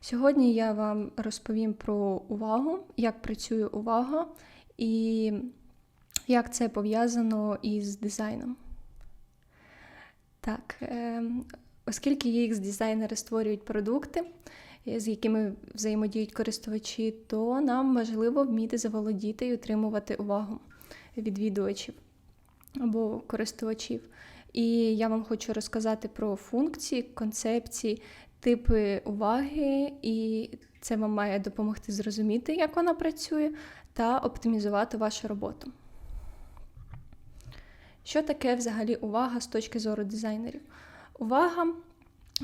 Сьогодні я вам розповім про увагу, як працює увага і як це пов'язано із дизайном. Так, е, оскільки UX дизайнери створюють продукти, е, з якими взаємодіють користувачі, то нам важливо вміти заволодіти і отримувати увагу відвідувачів або користувачів. І я вам хочу розказати про функції, концепції, типи уваги, і це вам має допомогти зрозуміти, як вона працює, та оптимізувати вашу роботу. Що таке взагалі увага з точки зору дизайнерів? Увага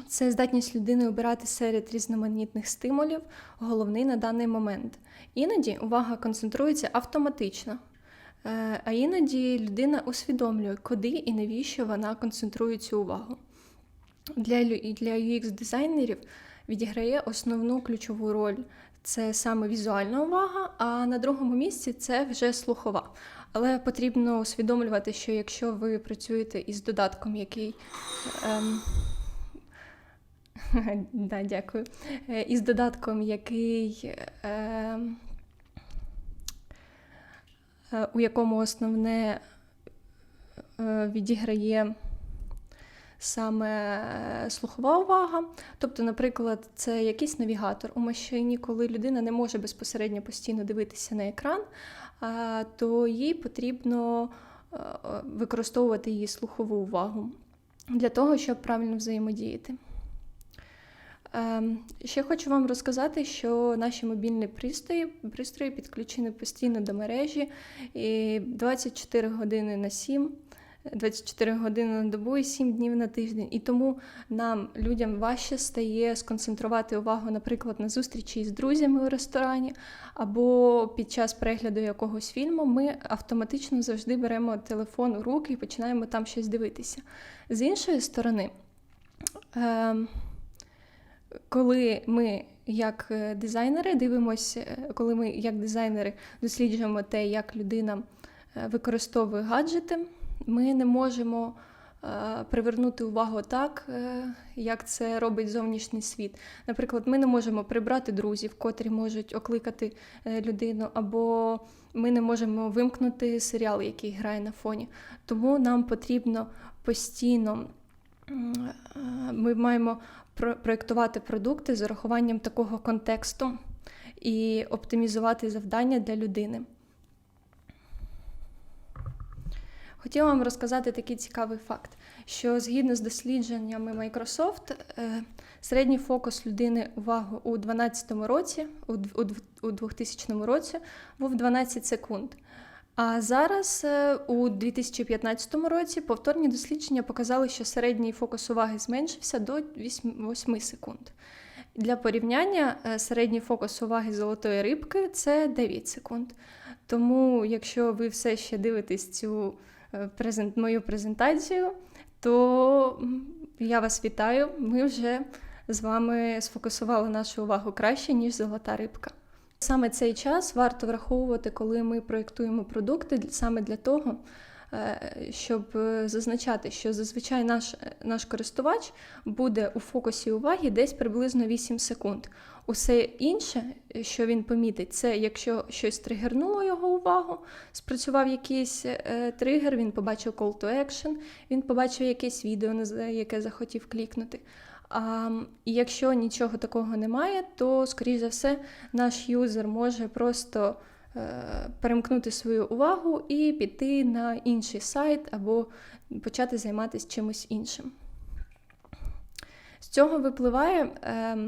це здатність людини обирати серед різноманітних стимулів, головний на даний момент. Іноді увага концентрується автоматично, а іноді людина усвідомлює, куди і навіщо вона концентрує цю увагу. Для для UX-дизайнерів відіграє основну ключову роль це саме візуальна увага, а на другому місці це вже слухова. Але потрібно усвідомлювати, що якщо ви працюєте із додатком, який. Ем, да, дякую. Е, Із додатком, який. ем, е, у якому основне е, відіграє саме е, слухова увага. Тобто, наприклад, це якийсь навігатор у машині, коли людина не може безпосередньо постійно дивитися на екран, то їй потрібно е, використовувати її слухову увагу для того, щоб правильно взаємодіяти. Ем, Ще хочу вам розказати, що наші мобільні пристрої, пристрої підключені постійно до мережі і 24 години на 7, 24 години на добу і 7 днів на тиждень. І тому нам, людям, важче стає сконцентрувати увагу, наприклад, на зустрічі з друзями у ресторані або під час перегляду якогось фільму. Ми автоматично завжди беремо телефон у руки і починаємо там щось дивитися. З іншої сторони, ем, коли ми як е, дизайнери дивимося, е, коли ми як дизайнери досліджуємо те, як людина е, використовує гаджети, ми не можемо привернути увагу так, як це робить зовнішній світ. Наприклад, ми не можемо прибрати друзів, котрі можуть окликати людину, або ми не можемо вимкнути серіал, який грає на фоні. Тому нам потрібно постійно. Ми маємо проєктувати продукти з урахуванням такого контексту і оптимізувати завдання для людини. Хотіла вам розказати такий цікавий факт, що згідно з дослідженнями Microsoft, е, середній фокус людини увагу у 2012 році, у 2000 році, був 12 секунд. А зараз, е, у 2015 році, повторні дослідження показали, що середній фокус уваги зменшився до 8 секунд. Для порівняння, е, середній фокус уваги золотої рибки це 9 секунд. Тому, якщо ви все ще дивитесь цю е, презент, мою презентацію, то я вас вітаю. Ми вже з вами сфокусували нашу увагу краще, ніж золота рибка. Саме цей час варто враховувати, коли ми проєктуємо продукти саме для того, е, щоб е, зазначати, що зазвичай наш, наш користувач буде у фокусі уваги десь приблизно 8 секунд. Усе інше, що він помітить, це якщо щось тригернуло його увагу, спрацював якийсь е, тригер, він побачив call to action, він побачив якесь відео, яке захотів клікнути. А, якщо нічого такого немає, то, скоріш за все, наш юзер може просто е, перемкнути свою увагу і піти на інший сайт або почати займатися чимось іншим. З цього випливає, е,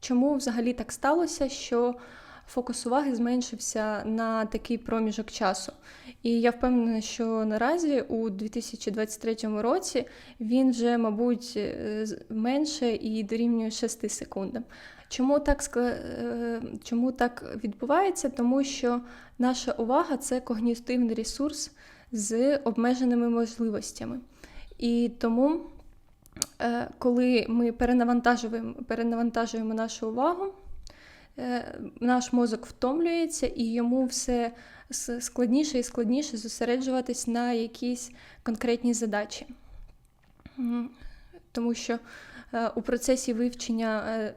чому взагалі так сталося, що фокус уваги зменшився на такий проміжок часу. І я впевнена, що наразі у 2023 році він вже, мабуть, е, менше і дорівнює 6 секундам. Чому так, е, чому так відбувається? Тому що наша увага це когнітивний ресурс з обмеженими можливостями. І тому, е, коли ми перенавантажуємо, перенавантажуємо нашу увагу, наш мозок втомлюється і йому все складніше і складніше зосереджуватись на якійсь конкретній задачі. Тому що е, у процесі вивчення е,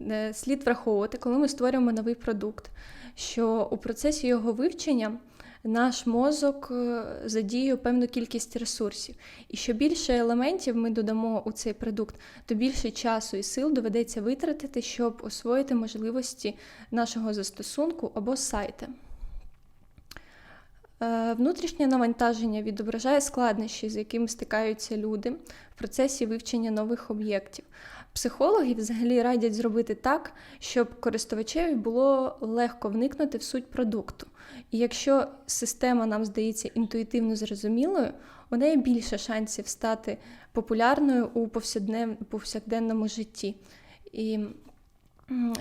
е, слід враховувати, коли ми створюємо новий продукт, що у процесі його вивчення наш мозок задіює певну кількість ресурсів. І що більше елементів ми додамо у цей продукт, то більше часу і сил доведеться витратити, щоб освоїти можливості нашого застосунку або сайта. Е, Внутрішнє навантаження відображає складнощі, з якими стикаються люди в процесі вивчення нових об'єктів. Психологи взагалі радять зробити так, щоб користувачеві було легко вникнути в суть продукту. І якщо система нам здається інтуїтивно зрозумілою, у неї більше шансів стати популярною у повсякденному житті. І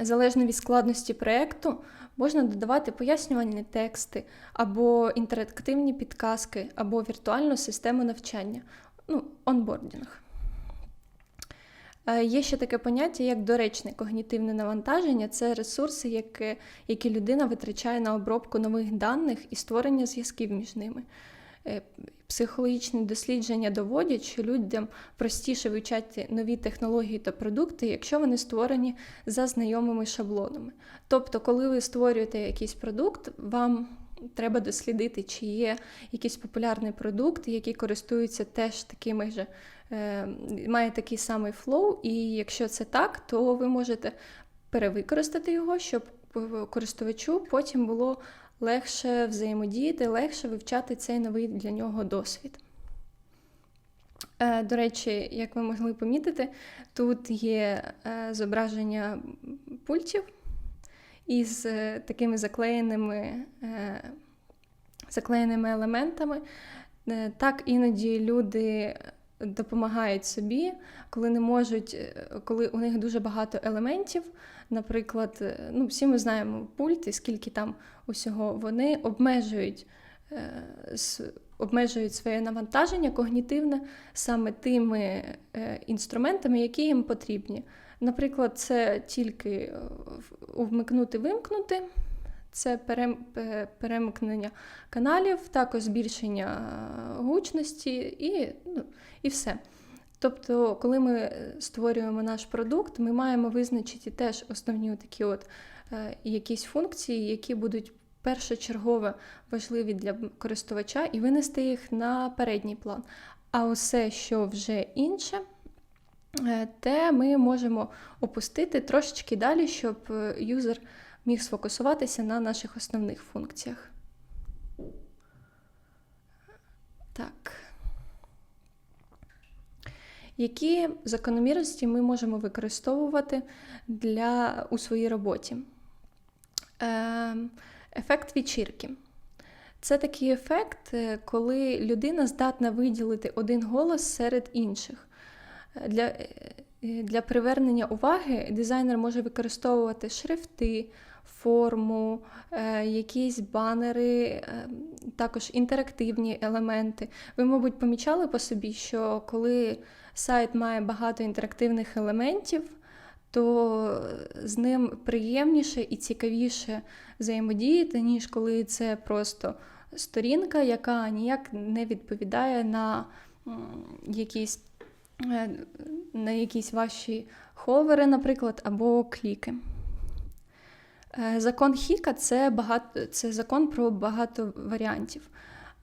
залежно від складності проєкту, можна додавати пояснювальні тексти, або інтерактивні підказки, або віртуальну систему навчання, ну, онбордінг. Е, Є ще таке поняття, як доречне когнітивне навантаження це ресурси, які, які людина витрачає на обробку нових даних і створення зв'язків між ними. Е, Психологічні дослідження доводять, що людям простіше вивчати нові технології та продукти, якщо вони створені за знайомими шаблонами. Тобто, коли ви створюєте якийсь продукт, вам треба дослідити, чи є якийсь популярний продукт, який користується теж такими ж, е, має такий самий флоу, і якщо це так, то ви можете перевикористати його, щоб користувачу потім було легше взаємодіяти, легше вивчати цей новий для нього досвід. Е, До речі, як ви могли помітити, тут є е, зображення пультів із е, такими заклеєними, заклеєними елементами. Так іноді люди допомагають собі, коли не можуть, коли у них дуже багато елементів. Наприклад, е, ну, всі ми знаємо пульт і скільки там усього, вони обмежують, е, обмежують своє навантаження когнітивне саме тими е, інструментами, які їм потрібні. Наприклад, це тільки вмикнути-вимкнути, це перем- перемкнення каналів, також збільшення гучності і, ну, і все. Тобто, коли ми е, створюємо наш продукт, ми маємо визначити теж основні такі от е, якісь функції, які будуть першочергово важливі для користувача, і винести їх на передній план. А усе, що вже інше, е, те ми можемо опустити трошечки далі, щоб юзер міг сфокусуватися на наших основних функціях. Так. Які закономірності ми можемо використовувати для, у своїй роботі? Е, ефект вечірки. Це такий ефект, е, коли людина здатна виділити один голос серед інших. Е, Для, е, для привернення уваги дизайнер може використовувати шрифти, форму, якісь банери, е, також інтерактивні елементи. Ви, мабуть, помічали по собі, що коли сайт має багато інтерактивних елементів, то з ним приємніше і цікавіше взаємодіяти, ніж коли це просто сторінка, яка ніяк не відповідає на якісь, е, на якісь ваші ховери, наприклад, або кліки. Е, Закон Хіка це, багато, це закон про багато варіантів.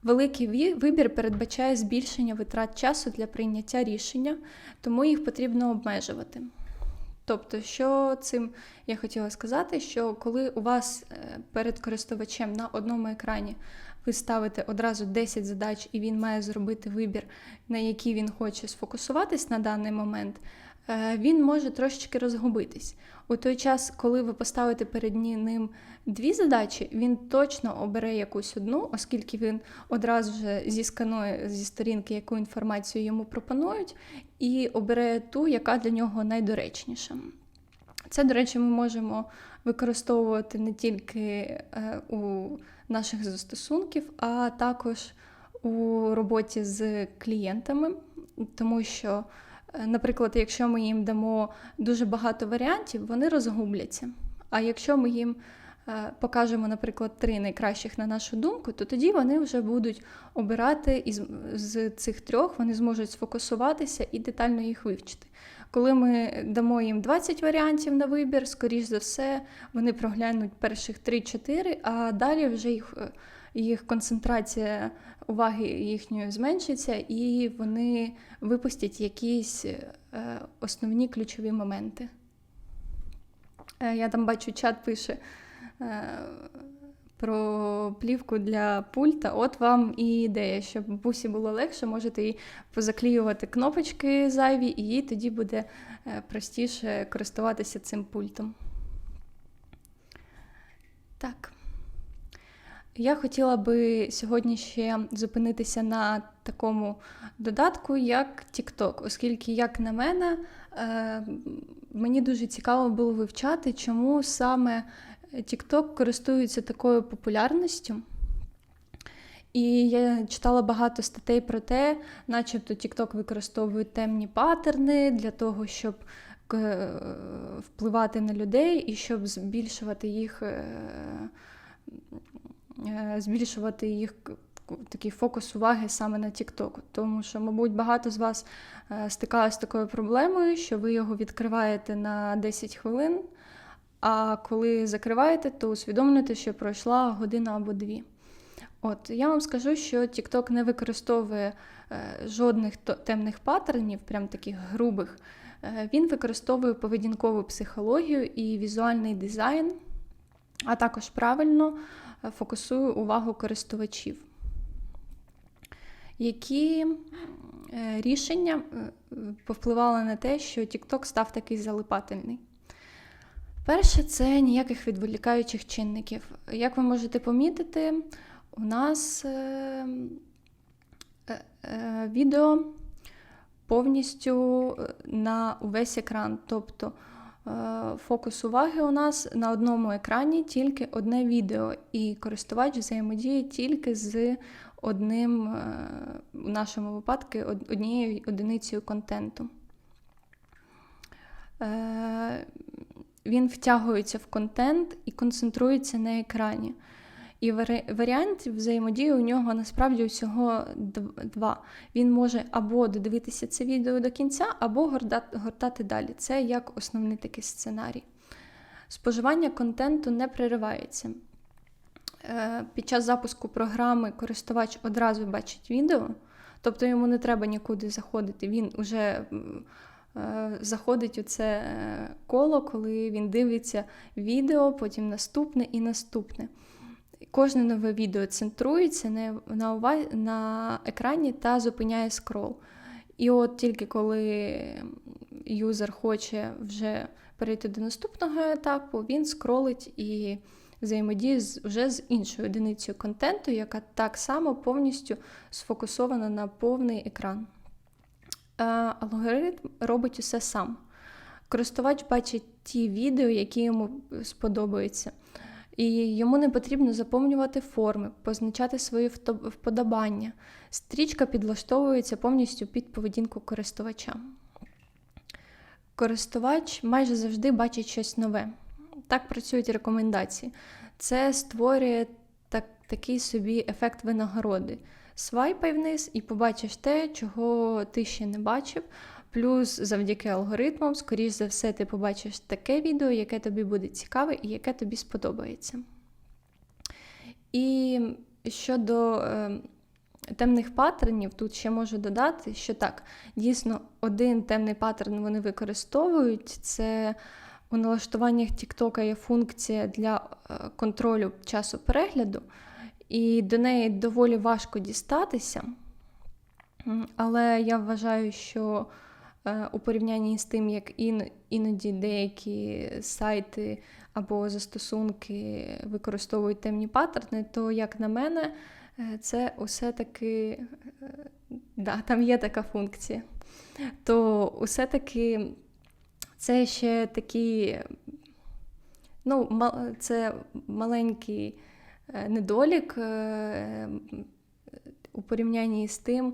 Великий вибір передбачає збільшення витрат часу для прийняття рішення, тому їх потрібно обмежувати. Тобто, що цим я хотіла сказати, що коли у вас е, перед користувачем на одному екрані ви ставите одразу 10 задач, і він має зробити вибір, на який він хоче сфокусуватись на даний момент, він може трошечки розгубитись. У той час, коли ви поставите перед ним дві задачі, він точно обере якусь одну, оскільки він одразу вже зісканує зі сторінки, яку інформацію йому пропонують, і обере ту, яка для нього найдоречніша. Це, до речі, ми можемо використовувати не тільки е, у наших застосунків, а також у роботі з клієнтами, тому що, е, наприклад, якщо ми їм дамо дуже багато варіантів, вони розгубляться. А якщо ми їм е, покажемо, наприклад, три найкращих на нашу думку, то тоді вони вже будуть обирати із з цих трьох, вони зможуть сфокусуватися і детально їх вивчити. Коли ми дамо їм 20 варіантів на вибір, скоріш за все, вони проглянуть перших 3-4, а далі вже їх е, їх концентрація уваги їхньої зменшиться, і вони випустять якісь е, основні ключові моменти. Е, Я там бачу, чат пише е, про плівку для пульта. От вам і ідея, щоб бусі було легше, можете їй позаклеювати кнопочки зайві, і їй тоді буде простіше користуватися цим пультом. Так. Я хотіла би сьогодні ще зупинитися на такому додатку, як TikTok, оскільки, як на мене, е, мені дуже цікаво було вивчати, чому саме TikTok користується такою популярністю. І я читала багато статей про те, начебто TikTok використовує темні паттерни для того, щоб е, впливати на людей і щоб збільшувати їх. Е, Збільшувати їх такий фокус уваги саме на TikTok. Тому що, мабуть, багато з вас е, стикалися з такою проблемою, що ви його відкриваєте на 10 хвилин, а коли закриваєте, то усвідомлюєте, що пройшла година або дві. От я вам скажу, що TikTok не використовує е, жодних темних паттернів, прям таких грубих. Він використовує поведінкову психологію і візуальний дизайн, а також правильно е, фокусує увагу користувачів. Які рішення повпливали на те, що TikTok став такий залипательний? Перше, це ніяких відволікаючих чинників. Як ви можете помітити, у нас е, е, е, відео повністю на увесь екран. Тобто е, фокус уваги у нас на одному екрані тільки одне відео, і користувач взаємодіє тільки з одним, е, у нашому випадку, однією одиницею контенту. Е, він втягується в контент і концентрується на екрані. І варіантів взаємодії у нього насправді усього два. Він може або додивитися це відео до кінця, або гортати далі. Це як основний такий сценарій. Споживання контенту не переривається. Е, під час запуску програми користувач одразу бачить відео, тобто йому не треба нікуди заходити. Він вже Е, заходить у це е, коло, коли він дивиться відео, потім наступне і наступне. Кожне нове відео центрується на, увазі, на екрані та зупиняє скрол. І от тільки коли юзер хоче вже перейти до наступного етапу, він скролить і взаємодіє з, вже з іншою одиницею контенту, яка так само повністю сфокусована на повний екран. Е, алгоритм робить усе сам. Користувач бачить ті відео, які йому сподобаються. І йому не потрібно заповнювати форми, позначати свої вподобання. Стрічка підлаштовується повністю під поведінку користувача. Користувач майже завжди бачить щось нове. Так працюють рекомендації. Це створює так, такий собі ефект винагороди свайпай вниз і побачиш те, чого ти ще не бачив. Плюс завдяки алгоритмам, скоріш за все, ти побачиш таке відео, яке тобі буде цікаве і яке тобі сподобається. І щодо е, темних паттернів, тут ще можу додати, що так, дійсно, один темний паттерн вони використовують. Це у налаштуваннях TikTok є функція для е, контролю часу перегляду і до неї доволі важко дістатися. Але я вважаю, що у порівнянні з тим, як іноді деякі сайти або застосунки використовують темні паттерни, то, як на мене, е, це усе таки е, да, там є така функція. То усе-таки це ще такі, ну, це маленький Е, недолік е, у порівнянні з тим,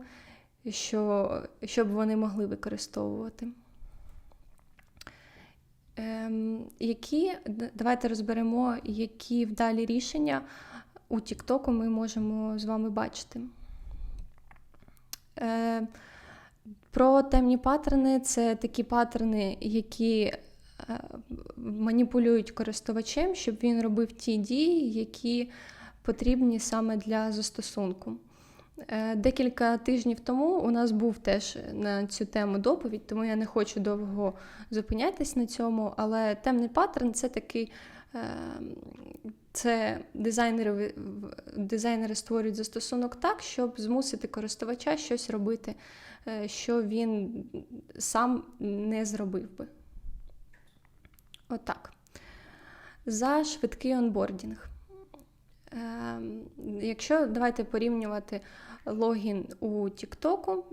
що, що б вони могли використовувати. Ем, які давайте розберемо, які вдалі рішення у TikTok ми можемо з вами бачити. Е, Про темні паттерни це такі паттерни, які е, маніпулюють користувачем, щоб він робив ті дії, які потрібні саме для застосунку. Е, декілька тижнів тому у нас був теж на цю тему доповідь, тому я не хочу довго зупинятись на цьому. Але темний паттерн це такий. Е, це дизайнери дизайнери створюють застосунок так, щоб змусити користувача щось робити, е, що він сам не зробив би. Отак. За швидкий онбордінг. Ем, якщо давайте порівнювати логін у TikTok,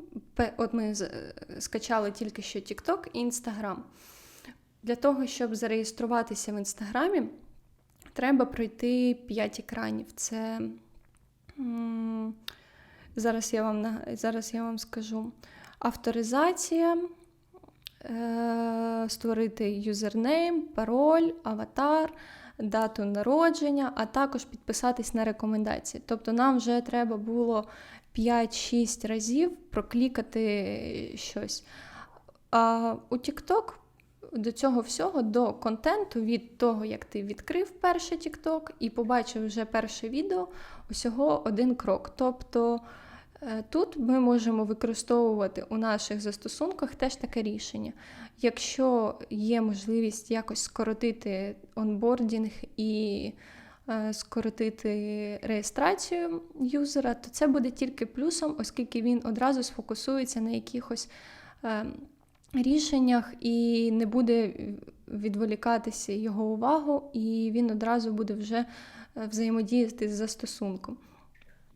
от ми скачали тільки що TikTok і Instagram. Для того, щоб зареєструватися в інстаграмі, треба пройти 5 екранів. Це зараз я вам зараз я вам скажу авторизація, е, створити юзернейм, пароль, аватар дату народження, а також підписатись на рекомендації. Тобто нам вже треба було 5-6 разів проклікати щось. А у TikTok до цього всього, до контенту, від того, як ти відкрив перший TikTok і побачив вже перше відео, усього один крок. Тобто Е, тут ми можемо використовувати у наших застосунках теж таке рішення. Якщо є можливість якось скоротити онбордінг і е, скоротити реєстрацію юзера, то це буде тільки плюсом, оскільки він одразу сфокусується на якихось е, рішеннях і не буде відволікатися його увагу, і він одразу буде вже взаємодіяти з застосунком.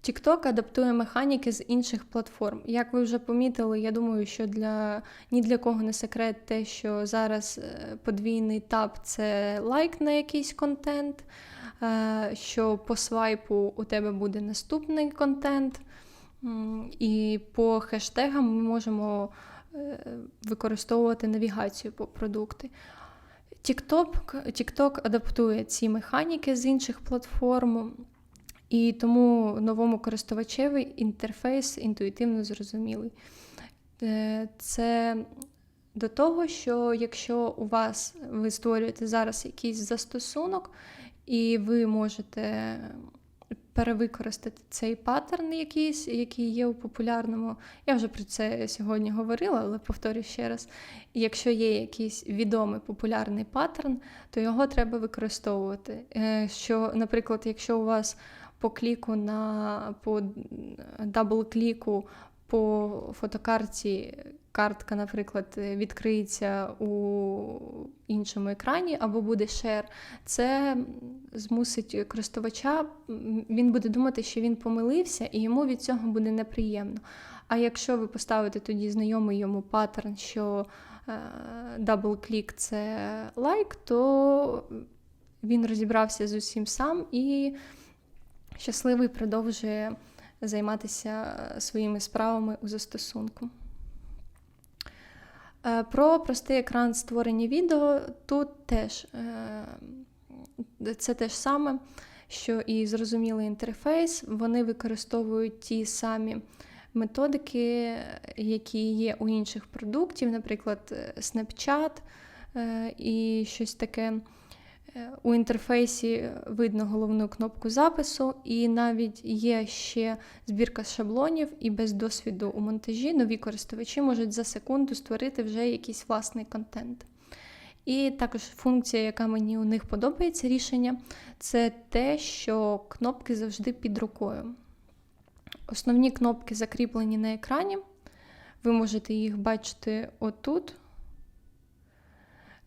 TikTok адаптує механіки з інших платформ. Як ви вже помітили, я думаю, що для ні для кого не секрет те, що зараз е, подвійний тап це лайк на якийсь контент, е, що по свайпу у тебе буде наступний контент. І по хештегам ми можемо е, використовувати навігацію по продукти. TikTok, TikTok адаптує ці механіки з інших платформ. І тому новому користувачеві інтерфейс інтуїтивно зрозумілий. Е, це до того, що якщо у вас ви створюєте зараз якийсь застосунок, і ви можете перевикористати цей паттерн, якийсь, який є у популярному. Я вже про це сьогодні говорила, але повторю ще раз. Якщо є якийсь відомий популярний паттерн, то його треба використовувати. Е, що, Наприклад, якщо у вас по кліку на по дабл-кліку по фотокарті картка, наприклад, відкриється у іншому екрані або буде шер, це змусить користувача, він буде думати, що він помилився, і йому від цього буде неприємно. А якщо ви поставите тоді знайомий йому паттерн, що дабл-клік це лайк, то він розібрався з усім сам і щасливий продовжує займатися е, своїми справами у застосунку. Е, про простий екран створення відео тут теж е, це те ж саме, що і зрозумілий інтерфейс, вони використовують ті самі методики, які є у інших продуктів, наприклад, Snapchat і щось таке. У інтерфейсі видно головну кнопку запису, і навіть є ще збірка шаблонів, і без досвіду у монтажі нові користувачі можуть за секунду створити вже якийсь власний контент. І також функція, яка мені у них подобається рішення, це те, що кнопки завжди під рукою. Основні кнопки закріплені на екрані. Ви можете їх бачити отут.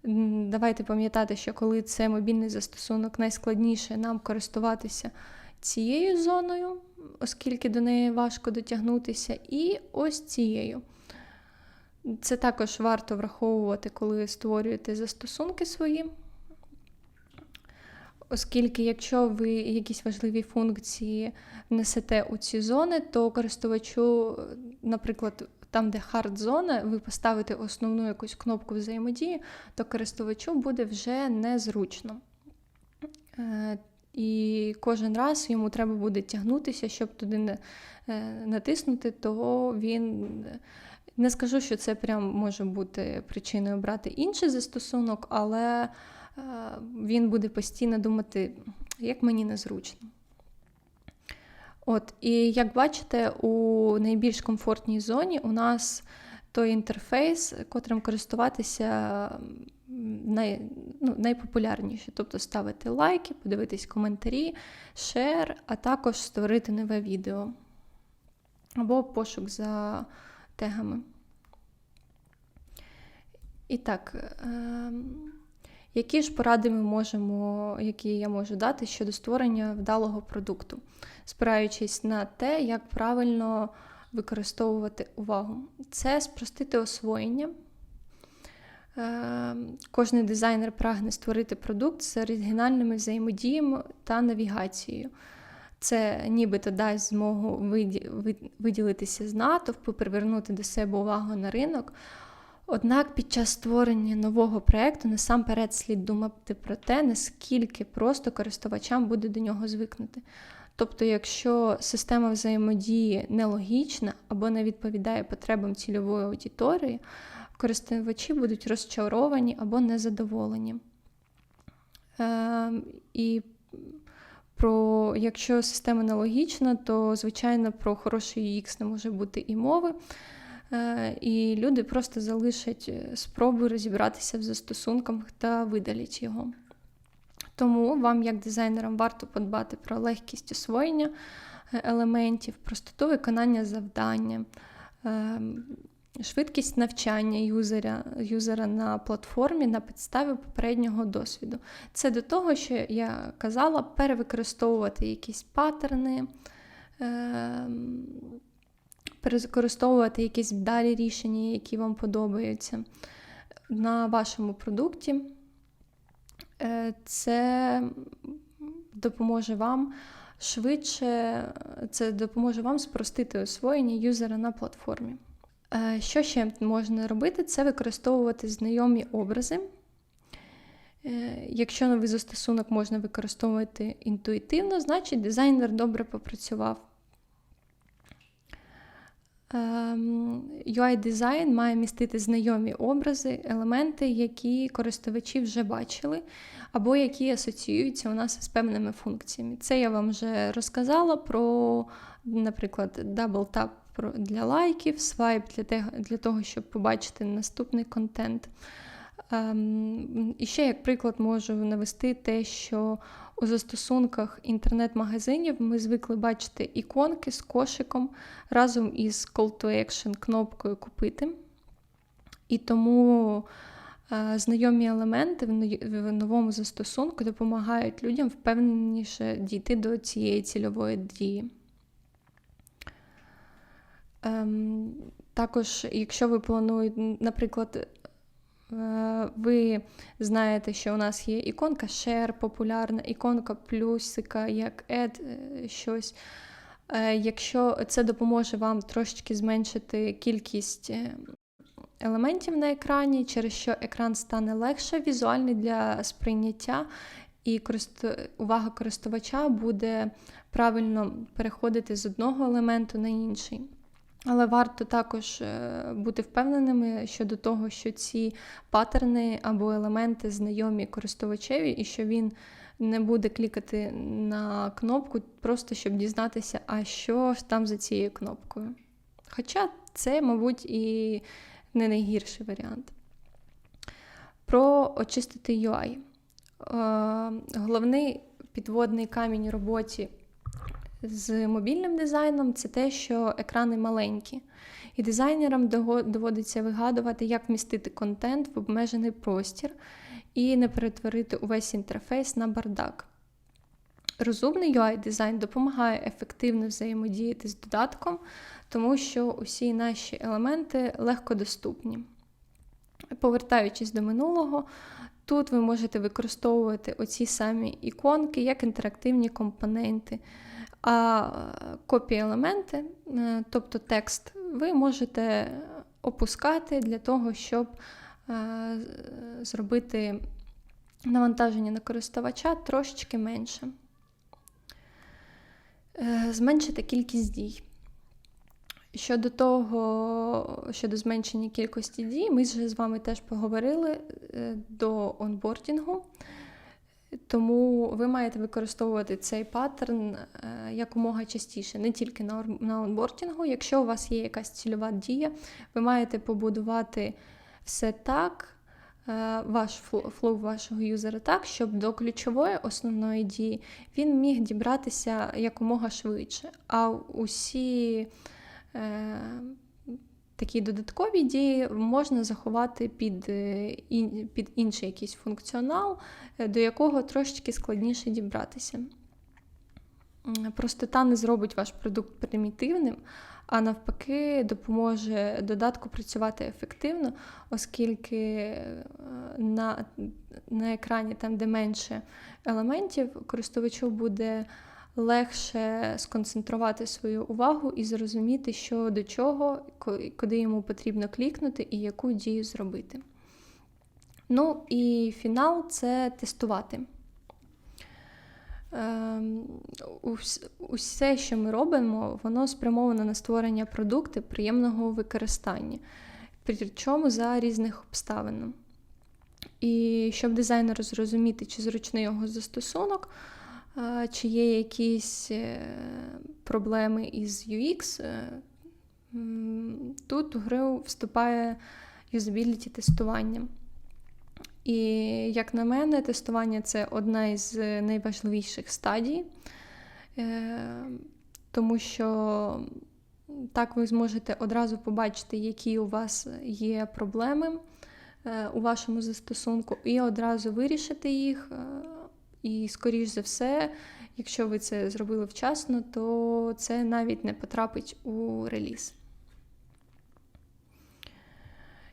Давайте пам'ятати, що коли це мобільний застосунок, найскладніше нам користуватися цією зоною, оскільки до неї важко дотягнутися, і ось цією. Це також варто враховувати, коли створюєте застосунки свої. Оскільки, якщо ви якісь важливі функції внесете у ці зони, то користувачу, наприклад, там, де хард-зона, ви поставите основну якусь кнопку взаємодії, то користувачу буде вже незручно. Е, І кожен раз йому треба буде тягнутися, щоб туди е, натиснути, то він не скажу, що це прям може бути причиною брати інший застосунок, але е, він буде постійно думати, як мені незручно. От, І як бачите, у найбільш комфортній зоні у нас той інтерфейс, котрим користуватися най, ну, найпопулярніший. Тобто ставити лайки, подивитись коментарі, шер, а також створити нове відео або пошук за тегами. І так, е, які ж поради ми можемо, які я можу дати щодо створення вдалого продукту, спираючись на те, як правильно використовувати увагу? Це спростити освоєння. Е, Кожний дизайнер прагне створити продукт з оригінальними взаємодіями та навігацією. Це нібито дасть змогу виділитися з натовпу, привернути до себе увагу на ринок. Однак під час створення нового проєкту насамперед слід думати про те, наскільки просто користувачам буде до нього звикнути. Тобто, якщо система взаємодії нелогічна або не відповідає потребам цільової аудиторії, користувачі будуть розчаровані або незадоволені. Е, І про якщо система нелогічна, то, звичайно, про хороший UX не може бути і мови. Е, і люди просто залишать е, спроби розібратися в застосунках та видалять його. Тому вам, як дизайнерам, варто подбати про легкість освоєння е, елементів, простоту виконання завдання, швидкість навчання юзера юзера на платформі на підставі попереднього досвіду. Це до того, що я казала, перевикористовувати якісь паттерни. Перекористовувати якісь вдалі рішення, які вам подобаються на вашому продукті. Е, це допоможе вам швидше, це допоможе вам спростити освоєння юзера на платформі. Е, що ще можна робити? Це використовувати знайомі образи. Е, якщо новий застосунок можна використовувати інтуїтивно, значить дизайнер добре попрацював. Ем, має містити знайомі образи, елементи, які користувачі вже бачили, або які асоціюються у нас з певними функціями. Це я вам вже розказала про, наприклад, Double Tap для лайків, свайп для для того, щоб побачити наступний контент. Ем, і ще, як приклад, можу навести те, що у застосунках інтернет-магазинів ми звикли бачити іконки з кошиком разом із Call to Action кнопкою Купити. І тому е, знайомі елементи в новому застосунку допомагають людям впевненіше дійти до цієї цільової дії. Ем, також, якщо ви плануєте, наприклад, ви знаєте, що у нас є іконка Share популярна, іконка плюсика, як Add е, щось. Е, якщо це допоможе вам трошечки зменшити кількість елементів на екрані, через що екран стане легше візуальний для сприйняття, і увага користувача буде правильно переходити з одного елементу на інший. Але варто також е, бути впевненими щодо того, що ці паттерни або елементи знайомі користувачеві, і що він не буде клікати на кнопку, просто щоб дізнатися, а що ж там за цією кнопкою. Хоча це, мабуть, і не найгірший варіант. Про очистити UI. Е, головний підводний камінь роботі з мобільним дизайном це те, що екрани маленькі, і дизайнерам доводиться вигадувати, як вмістити контент в обмежений простір і не перетворити увесь інтерфейс на бардак. Розумний UI-дизайн допомагає ефективно взаємодіяти з додатком, тому що усі наші елементи легко доступні. Повертаючись до минулого, тут ви можете використовувати оці самі іконки як інтерактивні компоненти. А копії елементи, е, тобто текст ви можете опускати для того, щоб е, зробити навантаження на користувача трошечки менше. Е, Зменшити кількість дій. Щодо того, щодо зменшення кількості дій, ми вже з вами теж поговорили до онбордінгу. Тому ви маєте використовувати цей паттерн е, якомога частіше, не тільки на, ор- онбордінгу. Якщо у вас є якась цільова дія, ви маєте побудувати все так, е, ваш флоу вашого юзера так, щоб до ключової основної дії він міг дібратися якомога швидше. А усі е, такі додаткові дії можна заховати під, е, під інший якийсь функціонал, е, до якого трошечки складніше дібратися. Простота не зробить ваш продукт примітивним, а навпаки, допоможе додатку працювати ефективно, оскільки е, на, на екрані, там, де менше елементів, користувачу буде легше сконцентрувати свою увагу і зрозуміти, що до чого, куди йому потрібно клікнути і яку дію зробити. Ну і фінал це тестувати. Ем, Усе, що ми робимо, воно спрямовано на створення продукту приємного використання, причому за різних обставин. І щоб дизайнеру зрозуміти, чи зручний його застосунок, чи є якісь е, проблеми із UX, е, тут у гру вступає юзабіліті тестування. І, як на мене, тестування це одна із найважливіших стадій, е, тому що так ви зможете одразу побачити, які у вас є проблеми у вашому застосунку, і одразу вирішити їх. І, скоріш за все, якщо ви це зробили вчасно, то це навіть не потрапить у реліз.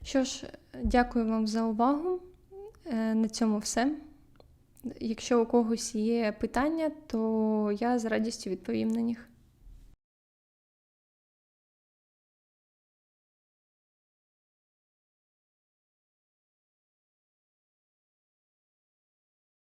Що ж, дякую вам за увагу. Е, На цьому все. Якщо у когось є питання, то я з радістю відповім на них.